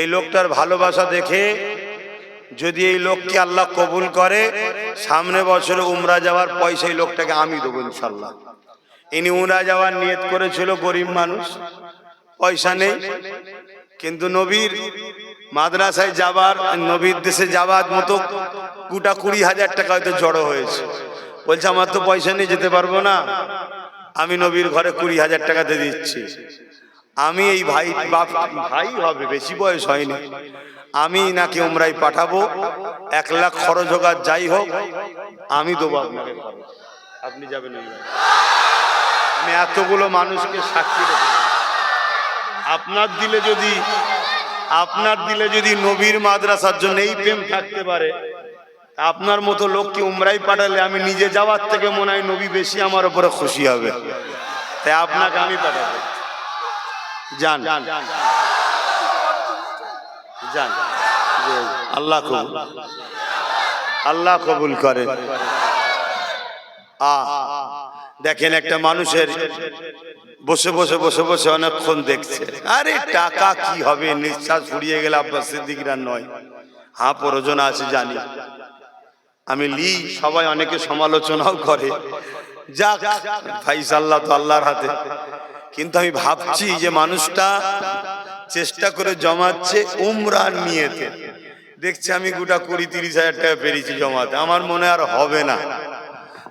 এই লোকটার ভালোবাসা দেখে যদি এই লোককে আল্লাহ কবুল করে, সামনে বছরে উমরা যাওয়ার পয়সা এই লোকটাকে আমি দেবো ইনশাল্লাহ ইনি উমরা যাওয়ার নিয়ত করেছিল, গরিব মানুষ, পয়সা নেই। কিন্তু নবীর মাদ্রাসায় যাবার, নবীর দেশে যাবার মতো গোটা কুড়ি হাজার টাকা হয়তো জড়ো হয়েছে। বলছে, আমার তো পয়সা নিয়ে যেতে পারব না। আমি নবীর ঘরে কুড়ি হাজার টাকা দিয়ে দিচ্ছি। আমি এই ভাই, বাপ ভাই হবে, বেশি বয়স হয়নি। আমি নাকি উমরাই পাঠাবো, এক লাখ খরচ হোক আর যাই হোক, আমি দেবো আপনাকে। আপনি যাবেন আমি এতগুলো মানুষকে সাক্ষী আপনার দিলে যদি, আপনার দিলে যদি নবীর মাদ্রাসার জন্য এই প্রেম থাকতে পারে, আপনার মতো লোককে উমরাই পাঠালে আমি নিজে যাওয়ার থেকে মনে হয় নবী বেশি আমার উপরে খুশি হবে। তাই আপনাকে আমি পাঠাবো। যান যান আল্লাহ কবুল। আল্লাহ কবুল করে। আ। দেখেন একটা মানুষের বসে বসে বসে বসে অনেকক্ষণ দেখছে। আরে টাকা কি হবে? নিঃশ্বাস ফুরিয়ে গেলে আব্বাস সিদ্দিকরা নয়। হ্যাঁ প্রয়োজন আছে জানি। আমি লি, সবাই অনেকে সমালোচনাও করে। যাক ফাইসাল্লাহ তো আল্লাহর হাতে। কিন্তু আমি ভাবছি যে মানুষটা চেষ্টা করে জমাচ্ছে উমরার নিয়েতে। দেখছি আমি গোটা কুড়ি, তিরিশ হাজার টাকা পেরেছি জমাতে। আমার মনে আর হবে না।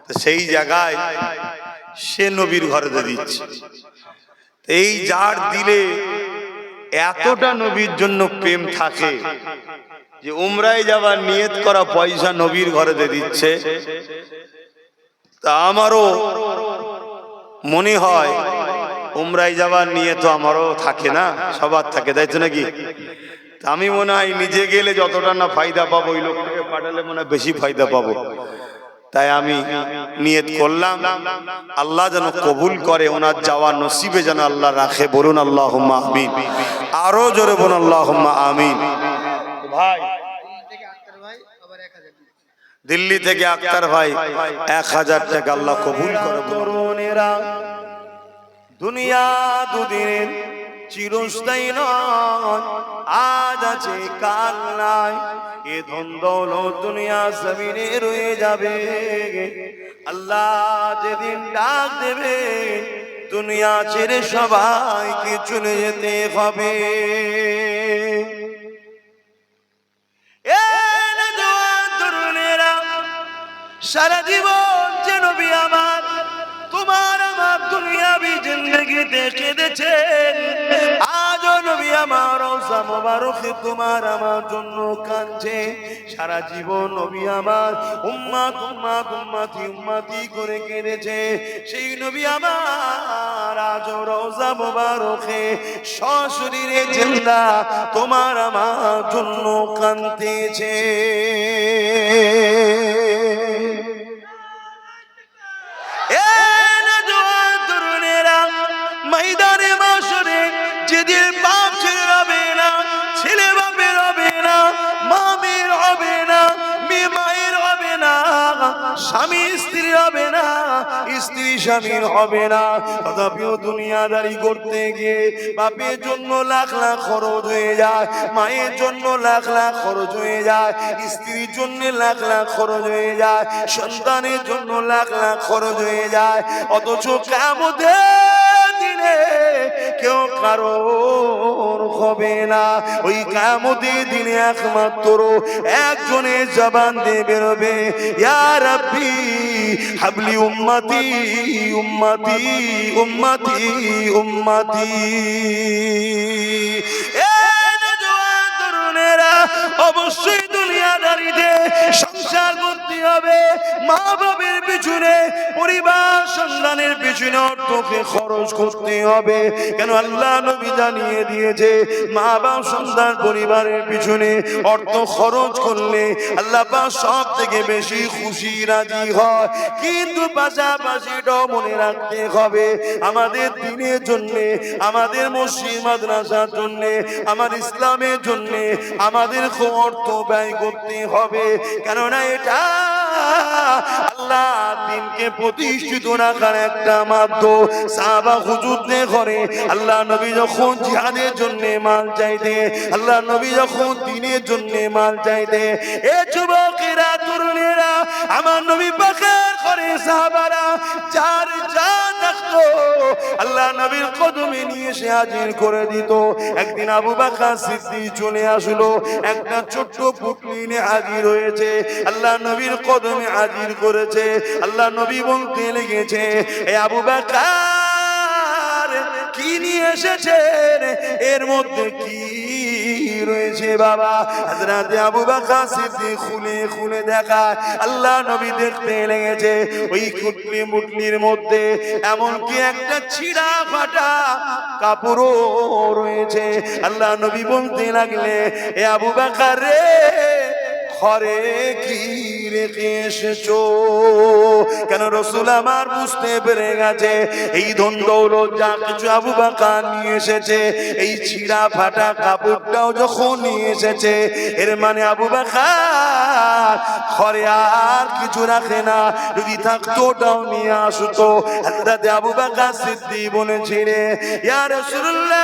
তো সেই জায়গায় সে নবীর ঘরে দিচ্ছে। এই যার দিলে এতটা নবীর জন্য প্রেম থাকে যে উমরায় যাবার নিয়ত করা পয়সা নবীর ঘরে দিচ্ছে। তা আমারও মনে হয় উমরায় যাওয়ার নিয়ে তো আমারও থাকে না সবার থাকে তাই তো নাকি? আমি মনে হয় নিজে গেলে যতটা না ফায়দা পাবো ওই লোকটাকে পাঠালে মনে হয় বেশি ফায়দা পাবো। তাই আমি নিয়ত করলাম আল্লাহ যেন কবুল করে ওনার যাওয়া নসিবে যেন আল্লাহ রাখে। বলুন আল্লাহ আমিন। আরও জোরে বলুন আল্লাহ আমিন। ভাই। দিল্লি থেকে আক্তার ভাই এক হাজার টাকা আল্লাহ কবুল করে তরুণেরা দুনিয়া দুদিনের চিরস্থায়ী নয়। আজ আছে, কাল নাই। এ ধন দৌলত দুনিয়া জমিনে রয়ে যাবে। আল্লাহ যেদিন ডাক দেবে, দুনিয়া ছেড়ে সবাইকে চলে যেতে হবে? সারা জীবন যে নবী আমার, তোমার দুনিয়াবি জিন্দগিতে আজও নবী আমার রওজা তোমার আমার জন্য কাঁদছে। সারা জীবন নবী আমার উম্মাত উম্মাত করে কেঁদেছে। সেই নবী আমার আজও রওজা মোবারকে সশরীরে জিন্দা তোমার আমার জন্য কাঁদতেছে। যেদিন বাপ ছেলে হবে না, ছেলে বাপের হবে না মা হবে না, মেয়ে মায়ের হবে না, স্বামী স্ত্রী হবে না, স্ত্রী স্বামীর হবে না। তথাপিও দুনিয়াদারি করতে গিয়ে বাপের জন্য লাখ লাখ খরচ হয়ে যায়, মায়ের জন্য লাখ লাখ খরচ হয়ে যায়, স্ত্রীর জন্য লাখ লাখ খরচ হয়ে যায়, সন্তানের জন্য লাখ লাখ খরচ হয়ে যায়, অথচ কামদে দিনে কেউ কারও হবে না। ওই কামতে দিনে একমাত্র একজনের জবান দিয়ে বেরোবে। ইয়া রাব্বি, হাবলি উম্মতি উম্মতি উম্মতি উম্মতি। অবশ্যই অর্থ খরচ করলে আল্লাহ সব থেকে বেশি খুশি, রাজি হয়। কিন্তু পাশাপাশি মনে রাখতে হবে, আমাদের দিনের জন্য, আমাদের মসজিদ, মাদ্রাসার জন্য আমার ইসলামের জন্য, আমাদের অর্থ ব্যয় করতে হবে। কেননা এটা আল্লাহ দিনকে প্রতিষ্ঠিত একটা ঘরে আল্লাহ নবী যখন জিহাদের জন্য মাল চাইতে আল্লাহ নবী যখন দিনের জন্য মাল চাইতে এ যুবকেরা, তরুণেরা, আমার নবী পাকের করে সাহাবারা চার থাকতো আল্লাহ নবীর কদমে নিয়ে এসে হাজির করে দিত। একদিন আবু বাকা সিদ্দিক চলে আসলো, একটা ছোট্ট পুটলি হাজির হয়েছে। আল্লাহ নবীর কদমে হাজির করেছে। আল্লাহ নবী বলতে লেগেছে, এ আবু বাকর কি নিয়ে এসেছেন? এর মধ্যে কি রয়েছে বাবা? হযরতে আবু বকর সিদ্দিক খুলে খুলে দেখায়। আল্লাহ নবী দেখতে লেগেছে। ওই কুটলি মুটলির মধ্যে এমন কি একটা ছিড়া ফাটা কাপড়ও রয়েছে। আল্লাহ নবী বলতে লাগলে, এ আবু বকর রে, ঘরে কি রেখে এসেছ? কেন রসুল আমার বুঝতে পেরে গেছে? এই ধন দৌলত যা কিছু আবু বাকা নিয়ে এসেছে, এই ছিঁড়া ফাটা কাপড়টাও যখন নিয়ে এসেছে, এর মানে আবু বাকা ঘরে আর কিছু রাখে না। যদি থাকতো ওটাও নিয়ে আসতো। হাজরাতে আবু বাকা সিদ্ধি বলেছিলে ইয়া রসুল্লাহ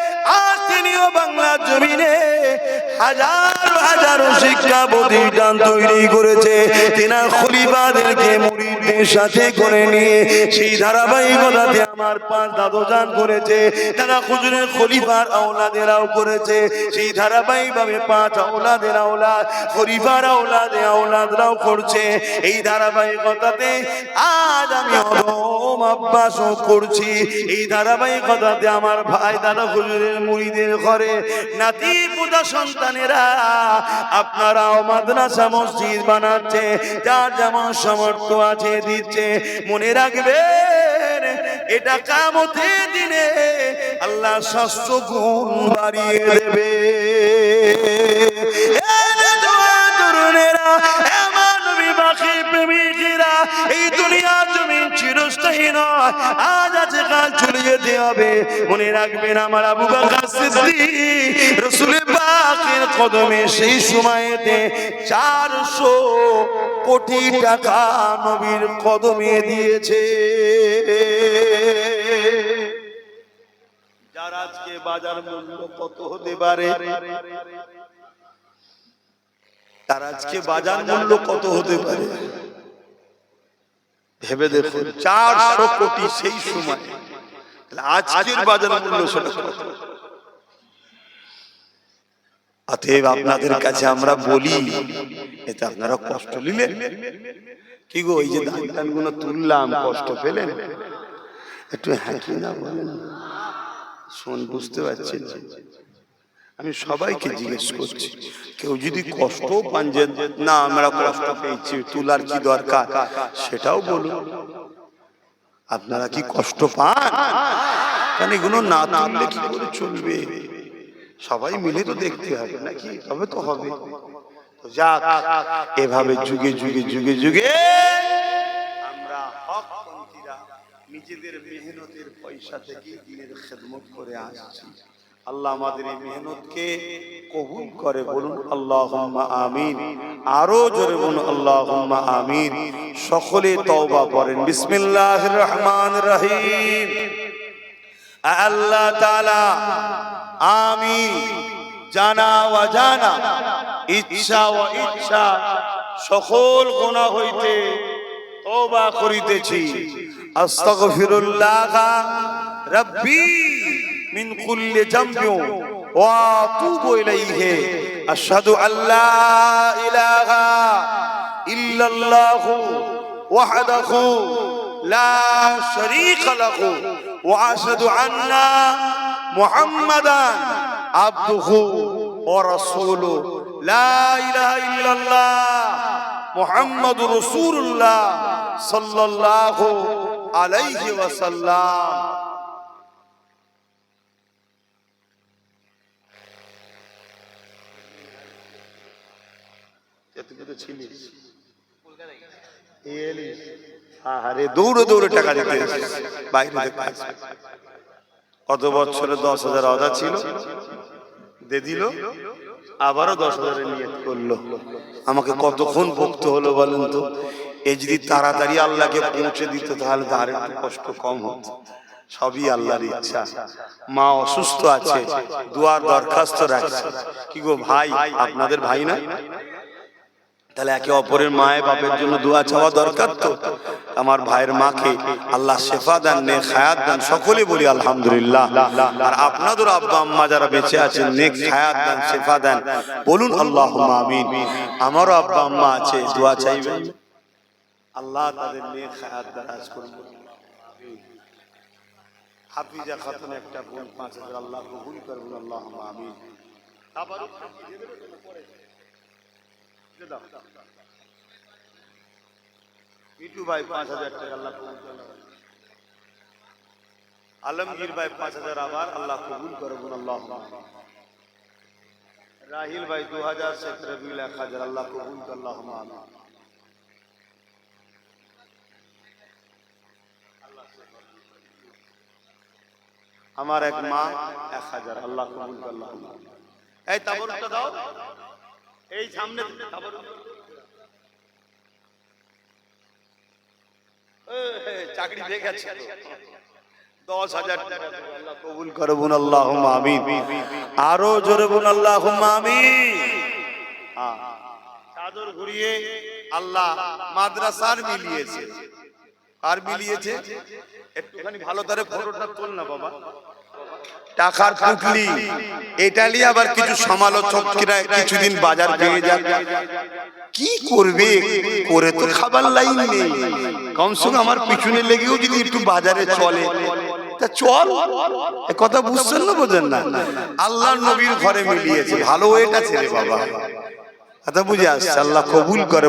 আজ তিনিও বাংলা জমিনে হাজার হাজারো শিক্ষা প্রতিষ্ঠান তৈরি করেছে। তিনা খলিফাদেরকে মুরিদদের সাথে করে নিয়ে সেই ধারাবাহিকতাতে আমার পাঁচ দাদোজান করেছে, তারা খুজুরের খলিফার আওলাদেরাও করেছে। সেই ধারাবাহিকভাবে পাঁচ আওলাদের আওলাদ, খলিফার আওলাদে আওলাদরাও করছে। এই ধারাবাহিকতাতে আজ আমি অদম অভ্যাসও করছি। এই ধারাবাহিকতাতে আমার ভাই দাদা হুজুরের মুড়িদের ঘরে নাতি পূজা সন্তানেরা আপনারাও মাদ্রাসা মসজিদ বানাচ্ছে, যার যেমন সামর্থ্য আছে দিচ্ছে। মনে রাখবেন এটা কামতে দিনে আল্লাহ স্বাস্থ্য গুণ বাড়িয়ে দেবে। এই দুনিয়া জমিন চিরস্থায়ী নয়। আজ আছে কাল চলে যেতে হবে। মনে রাখবেন আমার আবু সিদ্দিক রসুলের পাকের কদমে সেই সময়েতে চারশো কোটি টাকা নবীর কদমে দিয়েছে। যার আজকে বাজার মূল্য কত হতে পারে? তার আজকে বাজার মূল্য কত হতে পারে? ভেবে দেখুন চারশো কোটি সেই সময়। আজকের বাজার মূল্য সেটা অতএব আপনাদের কাছে আমরা বলি এতে আপনারা কষ্ট নিলেন। কি গো এই যে টানগুলো তুললাম কষ্ট পেলেন? একটু হ্যাঁ না বলেন। শোন বুঝতে পারছি না। আমি সবাইকে জিজ্ঞেস করছি কেউ যদি কষ্ট পান যে না আমরা কষ্ট পেয়েছি তুলার কি দরকার? সেটাও বলুন। আপনারা কি কষ্ট পান? কারণ এগুলো না তুললে কি করে চলবে? সবাই মিলে তো দেখতে হবে নাকি? তবে তো হবে। যাক এভাবে যুগে যুগে যুগে যুগে আমরা হকপন্থীরা নিজেদের মেহনতের পয়সা থেকে দিনের খেদমত করে আসছি। আল্লাহ আমাদের এই মেহনতকে কবুল করে বলুন আল্লাহ আমিন। আরও জোরে বলুন আল্লাহ আমিন। সকলে তওবা করেন। বিসমিল্লাহ রহমান রহিম। আল্লাহ তাআলা আমি জানা ও জানা ইচ্ছা ও ইচ্ছা সকল গুনাহ হইতে তওবা করিতেছি। আস্তাগফিরুল্লাহ রাব্বি। من كل جنب وأتوب إليه. أشهد أن لا إله إلا الله وحده لا شريك له وأشهد أن محمدا عبده ورسوله. لا إله إلا الله محمد رسول الله صلى الله عليه وسلم. আরে দৌড়ে দৌড়ে টাকা দিতে বাইরে কত বছরে দশ হাজার অদা ছিল? দে দিল। আবারও দশ হাজারের নিয়ত করল। আমাকে কতক্ষণ ভুগতে হলো বলেন তো? এই যদি তাড়াতাড়ি আল্লাহকে পৌঁছে দিত তাহলে তার একটু কষ্ট কম হতো। সবই আল্লাহর ইচ্ছা। মা অসুস্থ আছে দুয়ার দরখাস্ত রাখছে। কি গো ভাই আপনাদের ভাই না? তাহলে একে অপরের মায়ের বাপের জন্য দোয়া চাওয়া দরকার তো। আমার ভাইয়ের মাকে আল্লাহ শেফা দেন নে খায়াত দেন সকলে বলি আলহামদুলিল্লাহ। আর আপনাদের আব্বা আম্মা যারা বেঁচে আছেন, নেক খায়াত দেন, শেফা দেন, বলুন আল্লাহ আমিন। আমারও আব্বা আম্মা আছে, দোয়া চাইবেন? আল্লাহ তাদের নেক খায়াত দারাজ করুন। হাফিজা খাতুন একটা বোন, পাঁচ হাজার, আল্লাহ কবুল করবেন আল্লাহ আমিন। মিঠু ভাই পাঁচ হাজার টাকা আল্লাহ কবুল করুন। আলমগীর ভাই পাঁচ হাজার আবার আল্লাহ কবুল করবেন আল্লাহ রাহিল ভাই দু হাজার শেখ রবিউল এক হাজার, আল্লাহ কবুল কর, আল্লাহ আমিন। আমার এক মা, এক হাজার, আল্লাহ কবুল কর, আল্লাহ এই তাবরুকটা দাও এই সামনে চাকরি পেয়ে গেছে দশ হাজার টাকা। আল্লাহ কবুল করবুন আল্লাহ আমিন। আরও জোরে বোন আল্লাহ আমিন। হ্যাঁ। চাদর ঘুরিয়ে আল্লাহ মাদ্রাসার মিলিয়েছে। আর মিলিয়েছে? একটুখানি ভালো তারে ফটোটা তোল না বাবা। টাকার পুটলি। এটা নিয়ে আবার কিছু সমালোচকরা কিছুদিন বাজার পেয়ে যাক। কি করবে? করে তো খাবার লাইন নেই। কমসে কম আমার পিছনে লেগেও যদি একটু বাজারে চলে। তা চল। কথা বুঝছেন না বোঝেন না। আল্লাহ নবীর ঘরে মিলিয়েছে। ভালো এটা ছেলে বাবা। কথা বুঝে আল্লাহ কবুল করে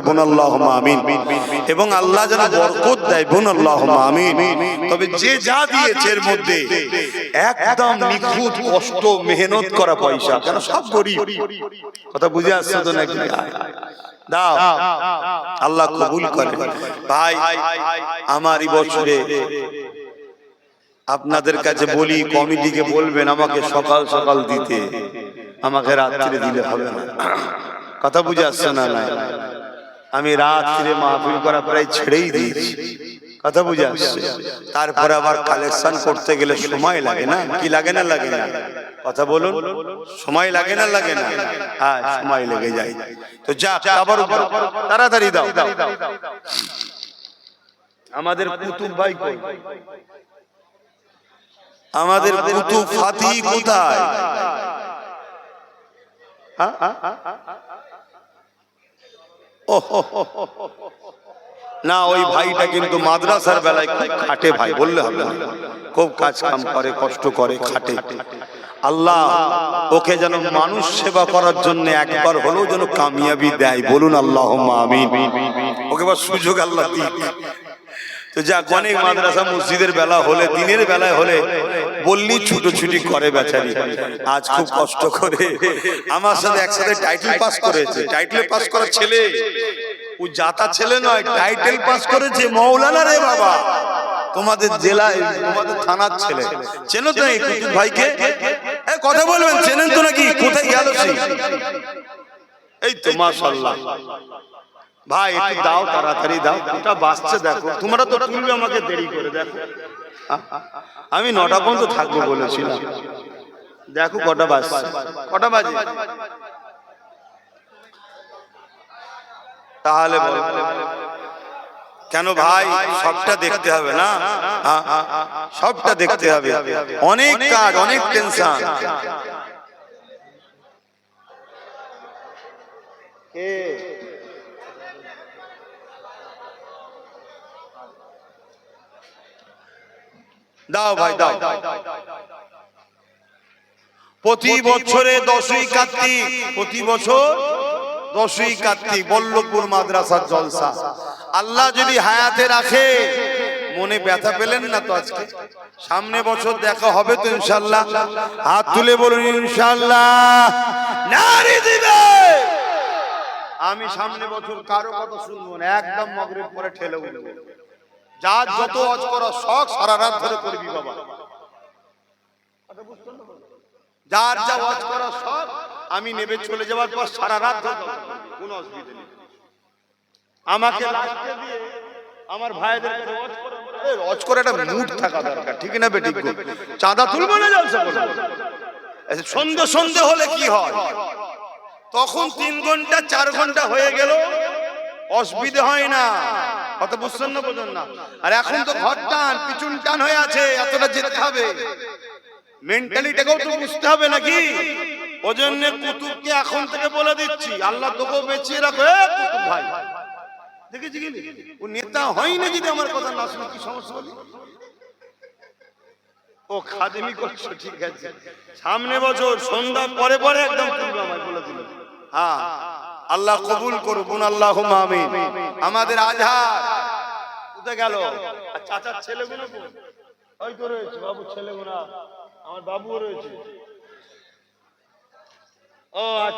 আল্লাহ যেন দেয় তবে যে যা দিয়েছে এর মধ্যে একদম নিখুঁত কষ্ট, মেহনত করা পয়সা কথা দাও। আল্লাহ কবুল করে। ভাই, আমার বছরে আপনাদের কাছে বলি, কমিটিকে বলবেন আমাকে সকাল সকাল দিতে। আমাকে রাত্রে দিলে হবে না। কথা বুঝে আসছে না না আমি রাত্রে মাহফিল করা প্রায় ছেড়েই দিয়েছি। কথা বুঝে আসছে। তারপরে আবার কালেকশন করতে গেলে সময় লাগে না? কি লাগে না লাগে না? কথা বলুন। সময় লাগে না লাগে না? হ্যাঁ সময় লেগে যায়। তো যা আবার তাড়াতাড়ি দাও। আমাদের কুতুব ভাই কই? আমাদের কুতুব ফাতি কোথায়? হ্যাঁ? না ওই ভাইটা কিন্তু মাদ্রাসার বেলায় খুব খাটে ভাই বললে হবে খুব কাজ কাম করে কষ্ট করে খাটে। আল্লাহ ওকে যেন মানুষ সেবা করার জন্য একবার হলেও যেন কামিয়াবি দেয়। বলুন আল্লাহ আমিন। ওকে এবার সুযোগ আল্লাহ দিক তো যা অনেক মাদ্রাসা মসজিদের বেলা হলে দিনের বেলায় হলে বললি ছুটোছুটি করে বেচারি। আজ খুব কষ্ট করে। আমার সাথে একসাথে টাইটেল পাস করেছে। টাইটেল পাস করার ছেলে ও জাতা ছেলে নয় টাইটেল পাস করেছে মৌলানা রে বাবা। তোমাদের জেলায় তোমাদের থানার ছেলে। চেনো তো এই কুতুব ভাইকে? এ, কথা বলবেন? চেনেন তো নাকি? কোথায় গেল এই তো মাশাল্লাহ ভাই একটু দাও তাড়াতাড়ি দাও। ওটা বাঁচছে দেখো। তোমরা তো তুলবে আমাকে দেরি করে দেখো। আমি নটা পর্যন্ত থাকব বলেছিলাম। দেখো কটা বাজছে কটা বাজে? তাহলে কেন ভাই, সবটা দেখতে হবে না? আ- সবটা দেখতে হবে। অনেক কাজ, অনেক টেনশন দাও ভাই দাও প্রতি বছরে দশই কার্তিক প্রতি বছর দশই কার্তিক বল্লভপুর মাদ্রাসার জলসা। আল্লাহ যদি হায়াতে রাখে মনে ব্যথা পেলেন না তো আজকে? সামনে বছর দেখা হবে তো ইনশাল্লাহ হাত তুলে বলুন ইনশাল্লাহ নারী দিবে। আমি সামনে বছর কারও কথা শুনব না একদম মগরের পরে ঠেলে উঠবো। যার যত অজ করো শখ সারা রাত ধরে করবি বাবা। যার যা ওয়াজ করা, সব আমি নেবে চলে যাওয়ার পর সারা রাত ধরে। কোনো অসুবিধা নেই। আমাকে লাস্টে দিয়ে আমার ভাইদের ওয়াজ করে। একটা মুড থাকা দরকার, ঠিক না বেটি চাঁদা তুলবো না জলসা সন্ধে সন্ধে হলে কি হয়? তখন তিন ঘণ্টা, চার ঘণ্টা হয়ে গেল। অসুবিধে হয় না। কত বুঝছেন না বুঝুন না। আর এখন তো ঘর টান, পিছন টান হয়ে আছে, এতটা যেতে হবে। মেন্টালিটাকেও তো বুঝতে হবে নাকি? ও জন্য কুতুবকে এখন থেকে বলে দিচ্ছি, আল্লাহ তোকে বেঁচিয়ে রাখো। কুতুব ভাই। দেখেছি কি ও নেতা হয় না যদি আমার কথা না শুনে, কি সমস্যা বলি? ও খাদেমি করছ, ঠিক আছে। সামনে বছর, সন্ধ্যা পরে পরে একদম তুলবে আমায় বলে দিল। হ্যাঁ। আল্লাহ কবুল করুন আল্লাহ আমিন। আমাদের আজহার কোথায় গেল? চাচার ছেলেগুলো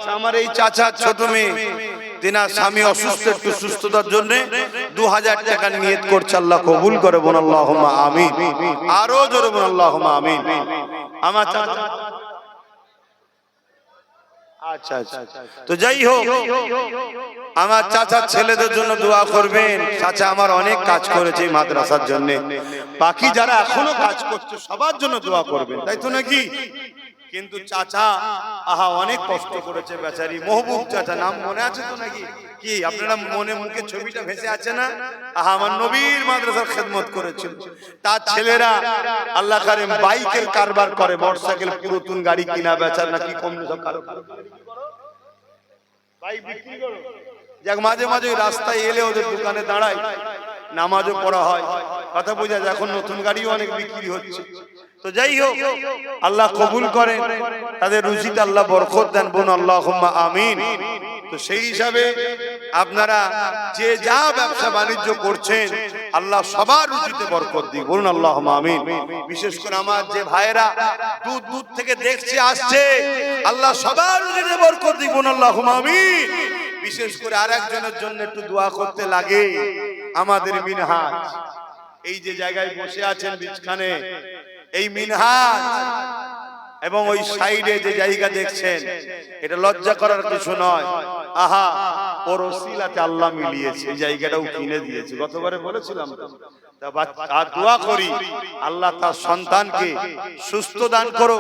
আমার আচ্ছা স্বামী অসুস্থ সুস্থতার জন্য দু হাজার নিয়ত করছে, আল্লাহ কবুল করে আরও জোরে আমার চাচা আচ্ছা আচ্ছা। তো যাই হোক, আমার চাচার ছেলেদের জন্য দোয়া করবেন। চাচা আমার অনেক কাজ করেছে মাদ্রাসার জন্য। বাকি যারা এখনও কাজ করছে, সবার জন্য দোয়া করবেন, তাই তো নাকি? কিন্তু চাচা, আহা, অনেক কষ্ট করেছে বেচারি। মহবুব চাচা, নাম মনে আছে তো নাকি? কি, আপনারা মনে মুখে ছবিটা ভেসে আছে না? আহা, আমার নবীর মাদ্রাসার খেদমত করেছিল। তার ছেলেরা, আল্লাহ কারিম, বাইকের কারবার করে, মোটরসাইকেল পুরাতন গাড়ি কিনা বেচার নাকি কম সব কারও কারও। বাইক বিক্রি করো যাক, মাঝে মাঝে রাস্তায় এলে ওদের দোকানে দাঁড়ায়। নামাজও পড়া হয়। কথা বোঝা যায়, এখন নতুন গাড়িও অনেক বিক্রি হচ্ছে। তো যাই হোক, আল্লাহ কবুল করেন। তাদের রুজিতে আল্লাহ বরকত দেন বোন আল্লাহ আমিন। তো সেই হিসাবে আপনারা যে যা ব্যবসা বাণিজ্য করছেন, আল্লাহ সবার রুজিতে বরকত দিক। বলুন আল্লাহ আমিন। বিশেষ করে আমার যে ভাইয়েরা দূর দূর থেকে দেখছে, আসছে, আল্লাহ সবার রুজিতে বরকত দিক। বলুন আল্লাহ আমিন। বিশেষ করে আর একজনের জন্য একটু দোয়া করতে লাগে আমাদের মিনহাজ। এই যে জায়গায় বসে আছেন বিছখানে এই মিনহাজ এবং ওই সাইডে যে জায়গা দেখছেন এটা লজ্জা করার কিছু নয়। আহা ওর ওসিলাতে আল্লাহ মিলিয়েছে এই জায়গাটাও কিনে দিয়েছে। গতবারে বলেছিলাম তা। আর দোয়া করি আল্লাহ তার সন্তানকে সুস্থ দান করো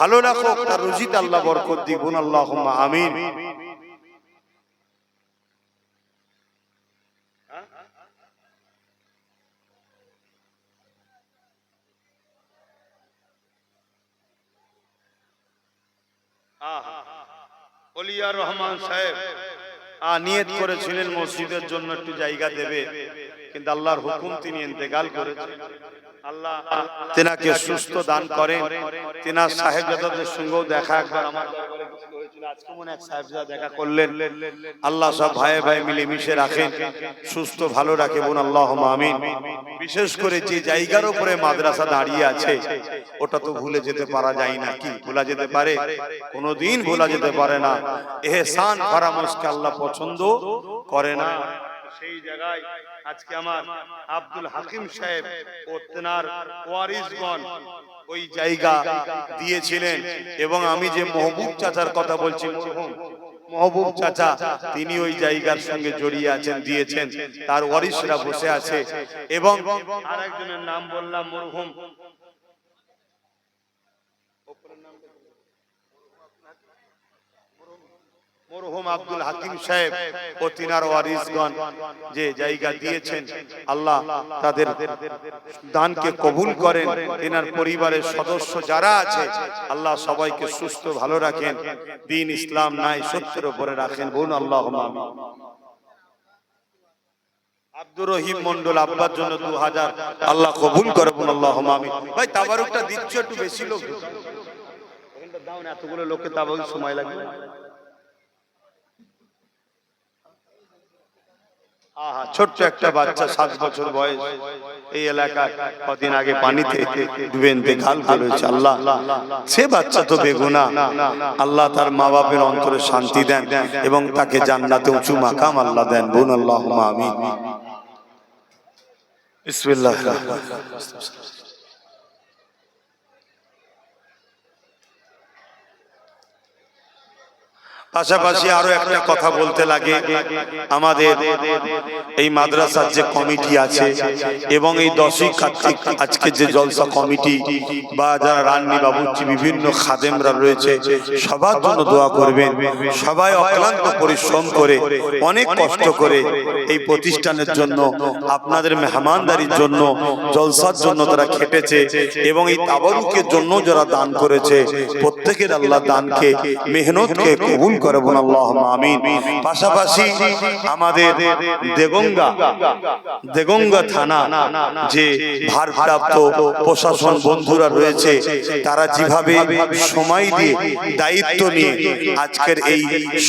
ভালো রাখো তার রুজিতে আল্লাহ বরকত দিগুন আল্লাহ আমিন। অলিয়া রহমান সাহেব নিয়ত করেছিলেন মসজিদের জন্য একটু জায়গা দেবে, কিন্তু আল্লাহর হুকুম তিনি ইন্তেকাল করেছেন। তেনাকে সুস্থ দান করেন। তেনার সাহেবজাদাদের সঙ্গেও দেখা একবার আমার আল্লাহ সব ভাই ভাই মিলে মিশে সুস্থ, ভালো রাখে আল্লাহ আমিন। বিশেষ করে যে জায়গার উপরে মাদ্রাসা দাঁড়িয়ে আছে, ওটা তো ভুলে যেতে পারা যায় না। কি ভোলা যেতে পারে? কোনোদিন ভোলা যেতে পারে না। এহসান ফারামসকে আল্লাহ পছন্দ করে না। সেই জায়গায় আজকে আমার আব্দুল হাকিম সাহেব ও তেনার ওয়ারিসগণ ওই জায়গা দিয়েছিলেন এবং আমি যে মহবুব চাচার কথা বলছি মহবুব চাচা, তিনি ওই জায়গার সঙ্গে জড়িয়ে আছেন, দিয়েছেন। তার ওয়ারিসরা বসে আছে। এবং আরেকজনের নাম বললাম মরহুম। মরহুম আব্দুল হাকিম সাহেব ও তিনার ওয়ারিসগণ যে জায়গা দিয়েছেন, আল্লাহ তাদের দানকে কবুল করেন। তিনার পরিবারের সদস্য যারা আছে, আল্লাহ সবাইকে সুস্থ, ভালো রাখেন। দিন ইসলাম নাই সত্যের উপরে রাখেন। বোন আল্লাহ আব্দুর রহিম মন্ডল আব্বার জন্য দু হাজার আল্লাহ কবুল করে বোন আল্লাহ ভাই, তাবারুকটা দিচ্ছ একটু বেশি লোক? দাও না, এতগুলো লোককে তা বলতে সময় লাগবে না? আহা, ছোট্ট একটা বাচ্চা সাত বছর বয়স। এই এলাকায় কদিন আগে পানিতে ডুবে ইন্তেকাল করেছে আল্লাহ। সে বাচ্চা তো বেগুনা। আল্লাহ তার মা বাপের অন্তরে শান্তি দেন এবং তাকে জান্নাতে উঁচু মাকাম আল্লাহ দেন। বোন আল্লাহ আমি বিসমিল্লাহ পাশাপাশি আরও একটা কথা বলতে লাগে। আমাদের এই মাদ্রাসার যে কমিটি আছে এবং এই দশই কার্তিক আজকে যে জলসা কমিটি বা যারা রান্নি বাবুর্চি, বিভিন্ন খাদেমরা রয়েছে, সবার জন্য দোয়া করবেন। সবাই অক্লান্ত পরিশ্রম করে, অনেক কষ্ট করে এই প্রতিষ্ঠানের জন্য, আপনাদের মেহমানদারির জন্য, জলসার জন্য তারা খেটেছে এবং এই তাবারুকের জন্য যারা দান করেছে, প্রত্যেকের আল্লাহ দানকে মেহনতকে কবুল আল্লাহ আমিন। পাশাপাশি আমাদের দেগঙ্গা দেগঙ্গা থানা যে ভারপ্রাপ্ত প্রশাসন বন্ধুরা রয়েছে, তারা যেভাবে সময় দিয়ে দায়িত্ব নিয়ে আজকের এই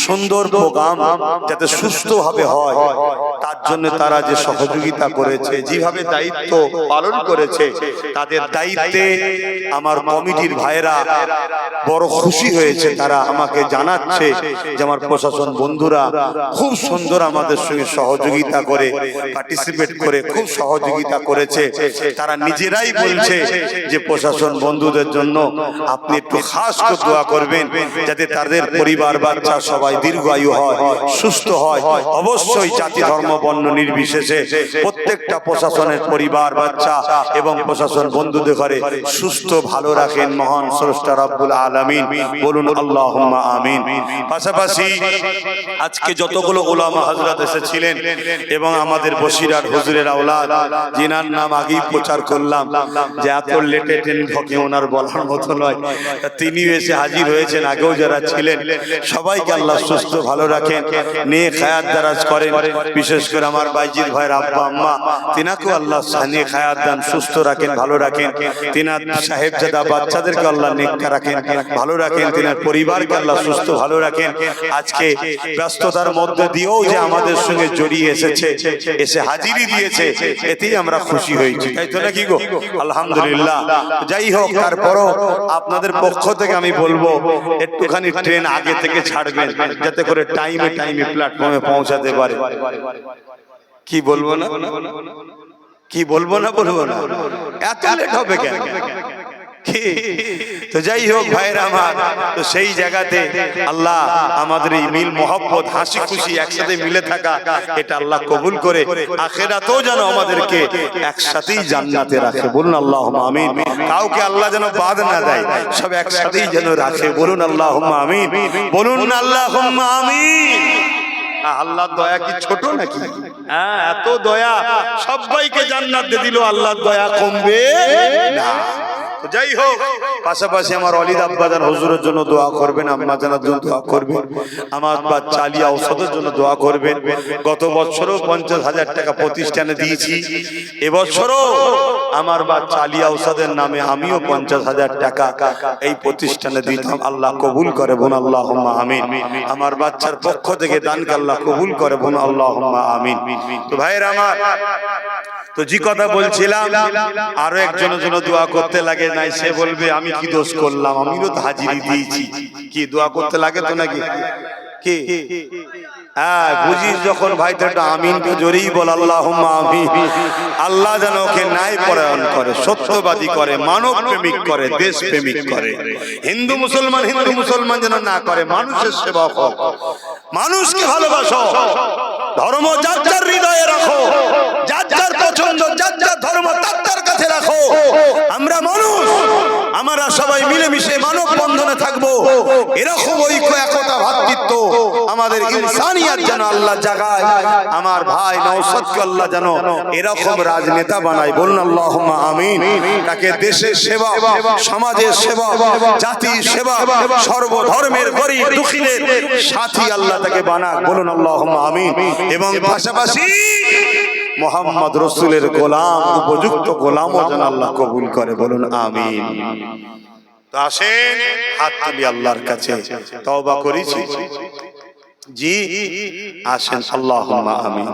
সুন্দর প্রোগ্রাম যাতে সুস্থভাবে হয় তার জন্য তারা যে সহযোগিতা করেছে, যেভাবে দায়িত্ব পালন করেছে, তাদের দায়িত্বে আমার কমিটির ভাইরা বড় খুশি হয়েছে। তারা আমাকে জানাচ্ছে যে আমার প্রশাসন বন্ধুরা খুব সুন্দর আমাদের সঙ্গে সহযোগিতা করে পার্টিসিপেট করে, খুব সহযোগিতা করেছে। তারা নিজেরাই বলছে যে প্রশাসন বন্ধুদের জন্য আপনি একটু খাস দোয়া করবেন, যাতে তাদের পরিবার বাচ্চা সবাই দীর্ঘায়ু হয়, সুস্থ হয়। অবশ্যই জাতি ধর্ম বর্ণ নির্বিশেষে প্রত্যেকটা প্রশাসনের পরিবার, বাচ্চা এবং প্রশাসন বন্ধুদের ঘরে সুস্থ, ভালো রাখেন মহান স্রষ্টা রব্বুল আলামিন। বলুন, আল্লাহুম্মা আমিন। পাশাপাশি আজকে যতগুলো ওলামা হযরত এসেছিলেন এবং আমাদের বসিরার হুজুরের আওলাদ জিনার নাম আগেই প্রচার করলাম, যে এত লেটে টেন ঢকে ওনার বলার মতো নয়। তা তিনিও এসে হাজির হয়েছেন, আগেও যারা ছিলেন। সবাইকে আল্লাহ সুস্থ, ভালো রাখেন, নিয়ে খায়াত দারাজ করেন। বিশেষ করে আমার বাইজির ভাইয়ের আব্বা, আম্মা, তিনাকেও আল্লাহ নিয়ে খায়াত দান, সুস্থ রাখেন, ভালো রাখেন। তিনার সাহেবজাদা বাচ্চাদেরকে আল্লাহ নেককা রাখেন, ভালো রাখেন, তিনার পরিবারকে আল্লাহ সুস্থ, ভালো রাখেন। আজকে ব্যস্ততার মধ্যে দিয়েও যে আমাদের সঙ্গে জড়িয়ে এসেছে, এসে হাজিরি দিয়েছে, এতেই আমরা খুশি হয়েছি। তাই তো নাকি গো? আলহামদুলিল্লাহ। যাই হোক, তারপরও আপনাদের পক্ষ থেকে আমি বলব, একটুখানি ট্রেন আগে থেকে ছাড়বেন, যাতে করে টাইমে টাইমে প্ল্যাটফর্মে পৌঁছাতে পারে। কি বলব না? কি বলব না বলব না? এত লেট হবে কেন? তো যাই হোক ভাইরা আমার, তো সেই জায়গাতে আল্লাহ আমাদের এই মিল হাসি খুশি একসাথে মিলে থাকা, এটা আল্লাহ কবুল করে আখেরাতেও যেন আমাদেরকে একসাথেই জান্নাতে রাখে। বলুন আল্লাহ আমিন। কাউকে আল্লাহ যেন বাদ না দেয়, সব একসাথেই যেন রাখে। বলুন আল্লাহ আমিন। বলুন আল্লাহ আমিন। আল্লাহর দয়া কি ছোট নাকি? হ্যাঁ এত দয়া সবাইকে জান্নাত দিয়ে দিল আল্লাহর দয়া কমবে যাই হোক, পাশাপাশি আমার অলিদ আব্বাজান হজুরের জন্য দোয়া করবেন, আম্মা জানার জন্য দোয়া করবেন, আমার বা চালিয়া ঔষধের জন্য দোয়া করবেন। গত বছরও পঞ্চাশ হাজার টাকা প্রতিষ্ঠানে দিয়েছি, এবছরও আমার বা চালিয়া ঔষধের নামে আমিও পঞ্চাশ হাজার টাকা এই প্রতিষ্ঠানে দিতাম। আল্লাহ কবুল করে বোন আল্লাহ আমিন। আমার বাচ্চার পক্ষ থেকে দানকে আল্লাহ কবুল করে বোন আল্লাহ আমিন। তো ভাইয়ের আমার, তো জি কথা বলছিলাম, আরও একজনের জন্য দোয়া করতে লাগে, নাই সে বলবে, আমি কি দোষ করলাম? আমিও তো হাজিরি দিয়েছি। কি দোয়া করতে লাগে তো নাকি? হ্যাঁ যখন ভাই করে মানব প্রেমিক করে করে। হিন্দু মুসলমান হিন্দু মুসলমান যেন না করে, মানুষের সেবা হোক। মানুষকে ভালোবাসো। ধর্ম যার যার হৃদয়ে রাখো। যার যার পছন্দ, যার যার ধর্ম তার কাছে রাখো। আমরা সবাই মিলেমিশে মানব বন্ধনে থাকব। এরকম ঐক্য, একতা, ভাতৃত্ব আমাদের ইনসানিয়াত যেন আল্লাহ জাগায়। আমার ভাই নৌসদকে আল্লাহ যেন এরকম রাজনেতা বানায়। বলুন আল্লাহ আমিন। তাকে দেশের সেবা, সমাজের সেবা, জাতির সেবা, সর্বধর্মের গরিব দুঃখীদের সাথী আল্লাহ তাকে বানাক। বলুন আল্লাহ আমিন। এবং পাশাপাশি মোহাম্মদ রসুলের গোলাম উপযুক্ত গোলামও যেন আল্লাহ কবুল করে বলুন আমিন। তো আসেন হাত তুলি আল্লাহর কাছে তওবা করেছি। জি আসেন আল্লাহ আমিন।